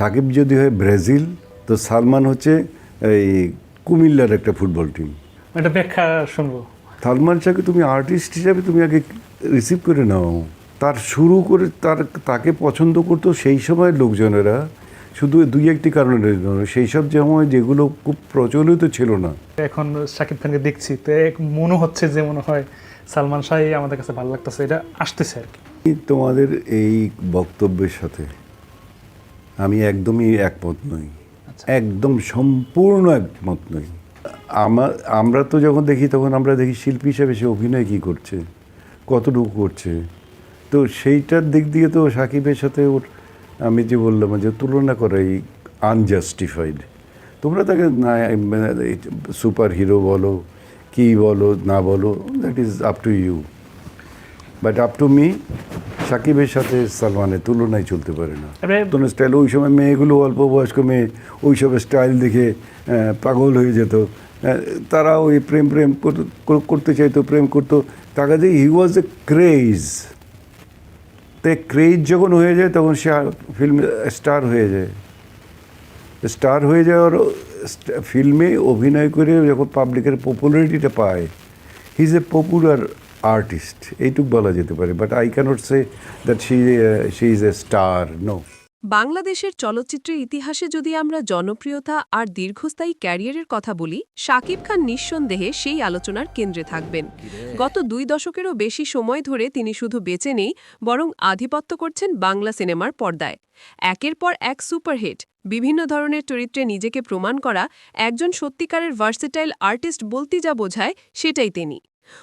সাকিব যদি হয় ব্রাজিল তো সালমান হচ্ছে এই কুমিল্লার একটা ফুটবল টিম একটা ব্যাখ্যা শুনব। সালমান শাহকে তুমি আর্টিস্ট হিসাবে তুমি আগে রিসিভ করে নাও। তার শুরু করে তার তাকে পছন্দ করতো সেই সময় লোকজনেরা। শুধু দুই একটি কারণের জন্য সেই সব সময় যেগুলো খুব প্রচলিত ছিল না। এখন শাকিব খানকে দেখছি তো এক মনে হচ্ছে যে মনে হয় সালমান শাহ আমাদের কাছে ভালো লাগতেছে এটা আসতেছে আর কি। তোমাদের এই বক্তব্যের সাথে আমি একদমই একমত নই। আচ্ছা। একদম সম্পূর্ণ একমত নই। আমার আমরা তো যখন দেখি তখন আমরা দেখি শিল্পী হিসেবে সে অভিনয় কী করছে কতটুকু করছে। তো সেইটার দিক দিয়ে তো সাকিবের সাথে ওর আমি যে বললাম যে তুলনা করাই আনজাস্টিফাইড তোমরা তাকে না সুপার হিরো বলো কী বলো না বলো that is up to you but up to me সাকিবের সাথে সালমানের তুলনায় চলতে পারে না। নতুন স্টাইল ওই সময় মেয়েগুলো অল্প বয়স্ক মেয়ে ওই সব স্টাইল দেখে পাগল হয়ে যেত। তারা ওই প্রেম প্রেম কর- কর- করতে চাইতো প্রেম করতো। তার কাছে হি ওয়াজ এ ক্রেজ তাই ক্রেজ যখন হয়ে যায় তখন সে ফিল্ম স্টার হয়ে যায়। স্টার হয়ে যাওয়ার ফিল্মে অভিনয় করে যখন পাবলিকের পপুলারিটিটা পায় he is a popular artist এইটুক বলা যেতে পারে but I can't say that she she is a star no বাংলাদেশের চলচ্চিত্রের ইতিহাসে যদি আমরা জনপ্রিয়তা আর দীর্ঘস্থায়ী ক্যারিয়ারের কথা বলি, শাকিব খান নিঃসন্দেহে সেই আলোচনার কেন্দ্রে থাকবেন। গত দুই দশকেরও বেশি সময় ধরে তিনি শুধু বেঁচে নেই, বরং আধিপত্য করছেন বাংলা সিনেমার পর্দায়। একের পর এক সুপারহিট, বিভিন্ন ধরনের চরিত্রে নিজেকে প্রমাণ করা, একজন সত্যিকারের ভার্সেটাইল আর্টিস্ট বলতে যা বোঝায় সেটাই তিনি।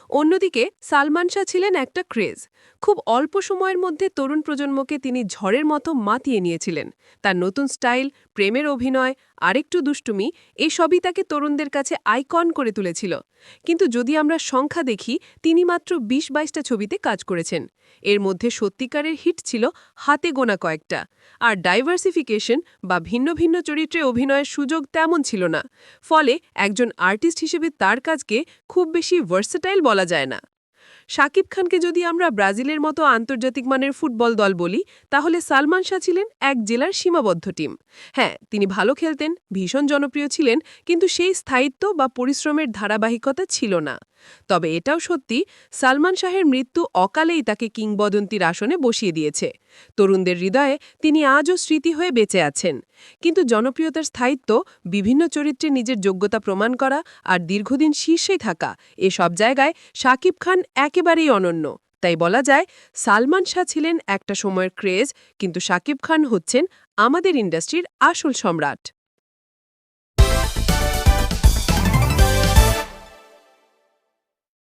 অন্যদিকে, সালমান শাহ ছিলেন একটা ক্রেজ। খুব অল্প সময়ের মধ্যে তরুণ প্রজন্মকে তিনি ঝড়ের মতো মাতিয়ে নিয়েছিলেন। তার নতুন স্টাইল, প্রেমের অভিনয় আরেকটু দুষ্টুমি এসবই তাকে তরুণদের কাছে আইকন করে তুলেছিল। কিন্তু যদি আমরা সংখ্যা দেখি, তিনি মাত্র বিশ বাইশটা ছবিতে কাজ করেছেন। এর মধ্যে সত্যিকারের হিট ছিল হাতে গোনা কয়েকটা। আর ডাইভার্সিফিকেশন বা ভিন্ন ভিন্ন চরিত্রে অভিনয়ের সুযোগ তেমন ছিল না। ফলে একজন আর্টিস্ট হিসেবে তার কাজকে খুব বেশি ভার্সেটাইল বলা যায় না। শাকিব খানকে যদি আমরা ব্রাজিলের মতো আন্তর্জাতিক মানের ফুটবল দল বলি, তাহলে সালমান শাহ ছিলেন এক জেলার সীমাবদ্ধ টিম। হ্যাঁ তিনি ভালো খেলতেন, ভীষণ জনপ্রিয় ছিলেন, কিন্তু সেই স্থায়িত্ব বা পরিশ্রমের ধারাবাহিকতা ছিল না। তবে এটাও সত্যি, সালমান শাহের মৃত্যু অকালেই তাকে কিংবদন্তির আসনে বসিয়ে দিয়েছে। তরুণদের হৃদয়ে তিনি আজও স্মৃতি হয়ে বেঁচে আছেন। কিন্তু জনপ্রিয়তার স্থায়িত্ব, বিভিন্ন চরিত্রে নিজের যোগ্যতা প্রমাণ করা আর দীর্ঘদিন শীর্ষে থাকা, এসব জায়গায় শাকিব খান একেবারেই অনন্য। তাই বলা যায়, সালমান শাহ ছিলেন একটা সময়ের ক্রেজ, কিন্তু শাকিব খান হচ্ছেন আমাদের ইন্ডাস্ট্রির আসল সম্রাট।